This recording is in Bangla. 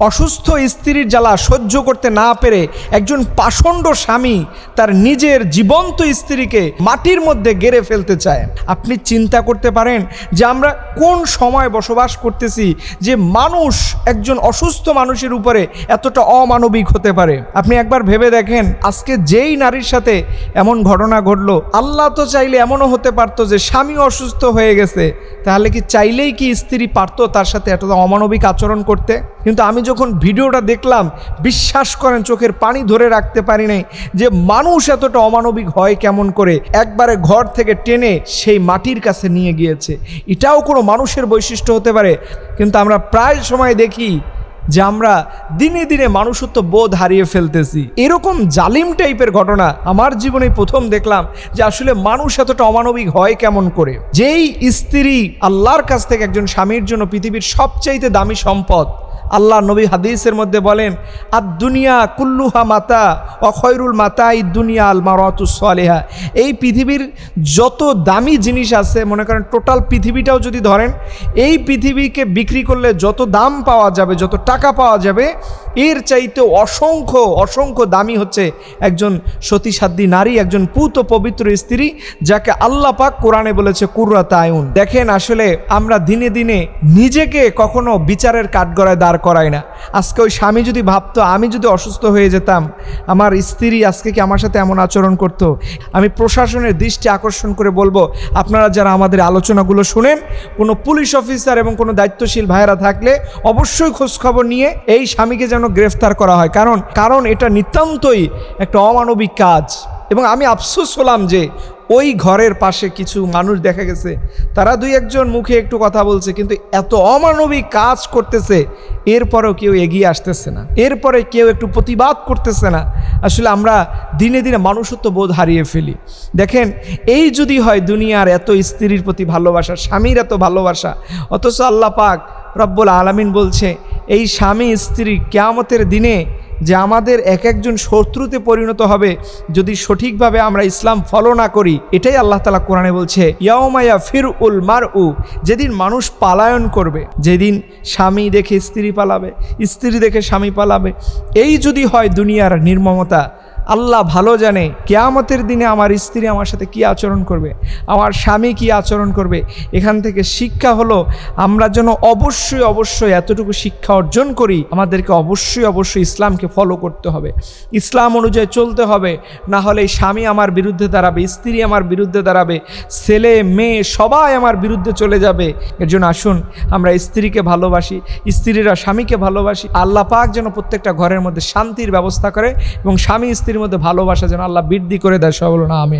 অসুস্থ স্ত্রীর জ্বালা সহ্য করতে না পেরে একজন পাষণ্ড স্বামী তার নিজের জীবন্ত স্ত্রীকে মাটির মধ্যে গেড়ে ফেলতে চায়। আপনি চিন্তা করতে পারেন যে আমরা কোন সময় বসবাস করতেছি যে মানুষ একজন অসুস্থ মানুষের উপরে এতটা অমানবিক হতে পারে। আপনি একবার ভেবে দেখেন, আজকে যেই নারীর সাথে এমন ঘটনা ঘটলো, আল্লাহ তো চাইলে এমনও হতে পারতো যে স্বামী অসুস্থ হয়ে গেছে। তাহলে কি চাইলেই কি স্ত্রী পারতো তার সাথে এতটা অমানবিক আচরণ করতে? কিন্তু আমি যখন ভিডিওটা দেখলাম, বিশ্বাস করেন চোখের পানি ধরে রাখতে পারি নাই যে মানুষ এতটা অমানবিক হয় কেমন করে। একবারে ঘর থেকে টেনে সেই মাটির কাছে নিয়ে গিয়েছে। এটাও কোনো মানুষের বৈশিষ্ট্য হতে পারে। কিন্তু আমরা প্রায় সময় দেখি যে আমরা দিনে দিনে মানুষত্ব বোধ হারিয়ে ফেলতেছি। এরকম জালিম টাইপের ঘটনা আমার জীবনে প্রথম দেখলাম যে আসলে মানুষ এতটা অমানবিক হয় কেমন করে। যেই স্ত্রী আল্লাহর কাছ থেকে একজন স্বামীর জন্য পৃথিবীর সবচাইতে দামি সম্পদ আল্লাহ নবী হাদিসের মধ্যে বলেন আর দুনিয়া কুল্লুহা মাতা অখয়রুল মাতা ই দুনিয়া আল মারতুসলেহা এই পৃথিবীর যত দামি জিনিস আছে, মনে করেন টোটাল পৃথিবীটাও যদি ধরেন, এই পৃথিবীকে বিক্রি করলে যত দাম পাওয়া যাবে, যত টাকা পাওয়া যাবে এর চাইতে অসংখ্য অসংখ্য দামি হচ্ছে একজন সতীসাধ্যী নারী, একজন পুত পবিত্র স্ত্রী, যাকে আল্লাহ পাক কোরআনে বলেছে, কুর্রাত আয়ুন। দেখেন আসলে আমরা দিনে দিনে নিজেকে কখনো বিচারের কাঠগড়ায় দাঁড় করাই না। আজকে ওই স্বামী যদি ভাবতো, আমি যদি অসুস্থ হয়ে যেতাম, আমার স্ত্রী আজকে কি আমার সাথে এমন আচরণ করতো? আমি প্রশাসনের দৃষ্টি আকর্ষণ করে বলব, আপনারা যারা আমাদের আলোচনাগুলো শুনেন, কোনো পুলিশ অফিসার এবং কোনো দায়িত্বশীল ভাইয়েরা থাকলে অবশ্যই খোঁজখবর নিয়ে এই স্বামীকে যেন গ্রেফতার করা হয়। কারণ কারণ এটা নিতান্তই একটা অমানবিক কাজ। এবং আমি আফসোস হলাম যে ওই ঘরের পাশে কিছু মানুষ দেখা গেছে। তারা দুই একজন মুখে একটু কথা বলছে, কিন্তু এত অমানবিক কাজ করতেছে, এরপরেও কেউ এগিয়ে আসতেছে না। এরপরে কেউ একটু প্রতিবাদ করতেছে না। আসলে আমরা দিনে দিনে মানুষত্ব বোধ হারিয়ে ফেলি। দেখেন, এই যদি হয় দুনিয়ার এত স্ত্রীর প্রতি ভালোবাসা, স্বামীর এত ভালোবাসা, অথচ আল্লাহ পাক রব্বুল আলামিন বলছে এই স্বামী স্ত্রী কেয়ামতের দিনে যে আমাদের এক একজন শত্রুতে পরিণত হবে, যদি সঠিকভাবে আমরা ইসলাম ফলো না করি, এটাই আল্লাহ তালা কোরআনে বলছে ইয়াওমায়া ফির উল মার উ যেদিন মানুষ পালায়ন করবে, যেদিন স্বামী দেখে স্ত্রী পালাবে, স্ত্রী দেখে স্বামী পালাবে। এই যদি হয় দুনিয়ার নির্মমতা আল্লাহ ভালো জানে কেয়ামতের দিনে আমার স্ত্রী আমার সাথে কি আচরণ করবে, আমার স্বামী কি আচরণ করবে। এখান থেকে শিক্ষা হলো, আমরা যেন অবশ্যই অবশ্যই এতটুকু শিক্ষা অর্জন করি, আমাদেরকে অবশ্যই অবশ্যই ইসলামকে ফলো করতে হবে। ইসলাম অনুযায়ী চলতে হবে, না হলে স্বামী আমার বিরুদ্ধে দাঁড়াবে, স্ত্রী আমার বিরুদ্ধে দাঁড়াবে, ছেলে, মেয়ে সবাই আমার বিরুদ্ধে চলে যাবে। এর জন্য আসুন, আমরা স্ত্রীকে ভালোবাসি, স্ত্রীরা স্বামীকে ভালোবাসি। আল্লাহ পাক যেন প্রত্যেকটা ঘরের মধ্যে শান্তির ব্যবস্থা করে এবং স্বামী স্ত্রীর মধ্যে ভালোবাসা যেন আল্লাহ বৃদ্ধি করে দেয় সবল না আমিন।